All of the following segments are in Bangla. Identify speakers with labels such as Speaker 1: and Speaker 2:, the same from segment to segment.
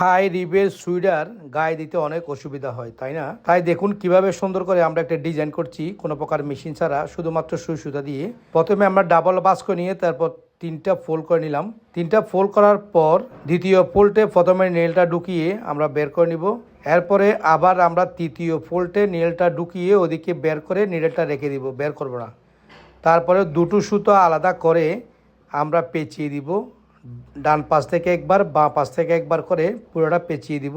Speaker 1: হাই রিবের সুইডার গায়ে দিতে অনেক অসুবিধা হয়, তাই না? তাই দেখুন কীভাবে সুন্দর করে আমরা একটা ডিজাইন করছি, কোনো প্রকার মেশিন ছাড়া, শুধুমাত্র সুই সুতা দিয়ে। প্রথমে আমরা ডাবল বাস করে নিয়ে তারপর তিনটা ফোল্ড করে নিলাম। তিনটা ফোল্ড করার পর দ্বিতীয় ফোল্ডে প্রথমে নেলটা ঢুকিয়ে আমরা বের করে নিব। এরপরে আবার আমরা তৃতীয় ফোল্ডে নেলটা ঢুকিয়ে ওদিকে বের করে নিডেলটা রেখে দিব, বের করব না। তারপরে দুটো সুতো আলাদা করে আমরা পেঁচিয়ে দিব। ডান পাশ থেকে একবার, বাঁ পাশ থেকে একবার করে পুরোটা পেঁচিয়ে দিব।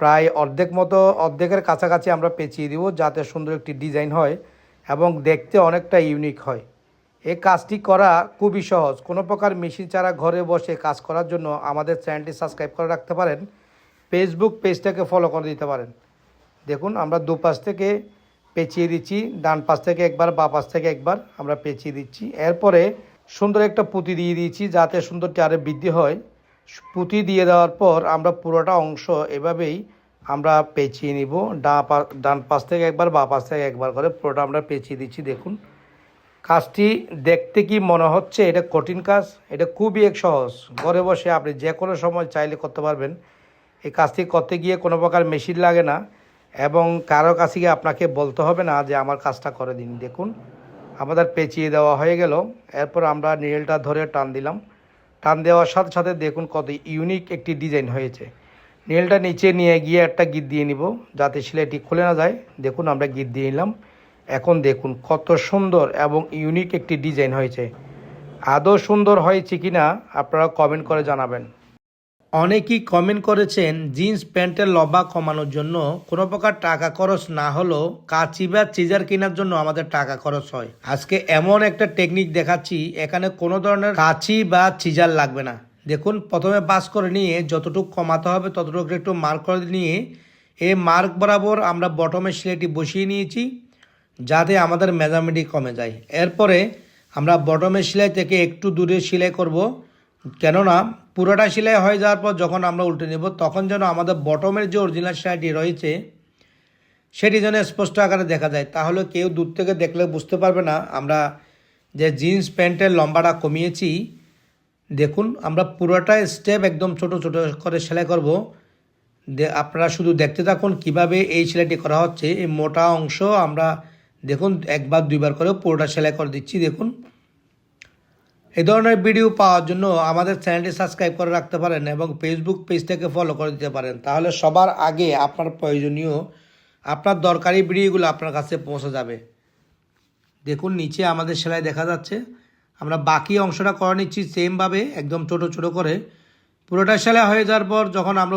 Speaker 1: প্রায় অর্ধেক মতো, অর্ধেকের কাছাকাছি আমরা পেঁচিয়ে দিব যাতে সুন্দর একটি ডিজাইন হয় এবং দেখতে অনেকটা ইউনিক হয়। এই কাজটি করা খুবই সহজ। কোনো প্রকার মেশিন ছাড়া ঘরে বসে কাজ করার জন্য আমাদের চ্যানেলটি সাবস্ক্রাইব করে রাখতে পারেন। ফেসবুক পেজটাকে ফলো করে দিতে পারেন। দেখুন, আমরা দুপাশ থেকে পেঁচিয়ে দিচ্ছি, ডান পাশ থেকে একবার, বা পাশ থেকে একবার আমরা পেঁচিয়ে দিচ্ছি। এরপরে সুন্দর একটা পুঁতি দিয়ে দিয়েছি যাতে সুন্দরটি আরও বৃদ্ধি হয়। পুঁতি দিয়ে দেওয়ার পর আমরা পুরোটা অংশ এভাবেই আমরা পেঁচিয়ে নিব। ডা ডান পাশ থেকে একবার, বা পাশ থেকে একবার করে পুরোটা আমরা পেঁচিয়ে দিচ্ছি, দেখুন। কাজটি দেখতে কি মনে হচ্ছে? এটা কঠিন কাজ, এটা খুবই এক সহজ। ঘরে বসে আপনি যে কোনো সময় চাইলে করতে পারবেন। এই কাজটি করতে গিয়ে কোনো প্রকার মেশিন লাগে না এবং কারও কাছে গিয়ে আপনাকে বলতে হবে না যে আমার কাজটা করে দিন, দেখুন। আমাদের পেঁচিয়ে দেওয়া হয়ে গেল। এরপর আমরা নিডেলটা ধরে টান দিলাম। টান দেওয়ার সাথে সাথে দেখুন কত ইউনিক একটি ডিজাইন হয়েছে। নীলটা নিচে নিয়ে গিয়ে একটা গিট দিয়ে নিব যাতে সেলাইটি খুলে না যায়। দেখুন আমরা গিট দিয়ে নিলাম। এখন দেখুন কত সুন্দর এবং ইউনিক একটি ডিজাইন হয়েছে। আদৌ সুন্দর হয়েছে কি না আপনারা কমেন্ট করে জানাবেন। অনেকেই কমেন্ট করেছেন, জিন্স প্যান্টের লম্বা কমানোর জন্য কোনো প্রকার টাকা খরচ না হলেও কাঁচি বা চিজার কেনার জন্য আমাদের টাকা খরচ হয়। আজকে এমন একটা টেকনিক দেখাচ্ছি, এখানে কোনো ধরনের কাঁচি বা চিজার লাগবে না। দেখুন, প্রথমে বাস করে নিয়ে যতটুকু কমাতে হবে ততটুকু একটু মার্ক করে নিয়ে এই মার্ক বরাবর আমরা বটমের সিলাইটি বসিয়ে নিয়েছি, যাতে আমাদের মেজারমেন্টই কমে যায়। এরপরে আমরা বটমের সেলাই থেকে একটু দূরে সেলাই করব। কেননা পুরোটা সেলাই হয়ে যাওয়ার পর যখন আমরা উল্টে নেব, তখন যেন আমাদের বটমের যে অরিজিনাল সেলাইটি রয়েছে, সেটি যেন স্পষ্ট আকারে দেখা যায়। তাহলে কেউ দূর থেকে দেখলে বুঝতে পারবে না, আমরা যে জিন্স প্যান্টের লম্বাটা কমিয়েছি, দেখুন আমরা পুরোটা স্টেপ একদম ছোট ছোট করে সেলাই করব। আপনারা শুধু দেখতে থাকুন কীভাবে এই সেলাইটি করা হচ্ছে। এই মোটা অংশ আমরা দেখুন, একবার দুইবার করে পুরোটা সেলাই করে দিচ্ছি, দেখুন। এই ধরনের ভিডিও পাওয়ার জন্য আমাদের চ্যানেলটি সাবস্ক্রাইব করে রাখতে পারেন এবং ফেসবুক পেজটাকে ফলো করে দিতে পারেন। তাহলে সবার আগে আপনার প্রয়োজনীয়, আপনার দরকারি ভিডিওগুলো আপনার কাছে পৌঁছে যাবে। দেখুন, নিচে আমাদের সেলাই দেখা যাচ্ছে। আমরা বাকি অংশটা করে নিচ্ছি সেমভাবে একদম ছোট ছোট করে। পুরোটা সেলাই হয়ে যাওয়ার পর যখন আমরা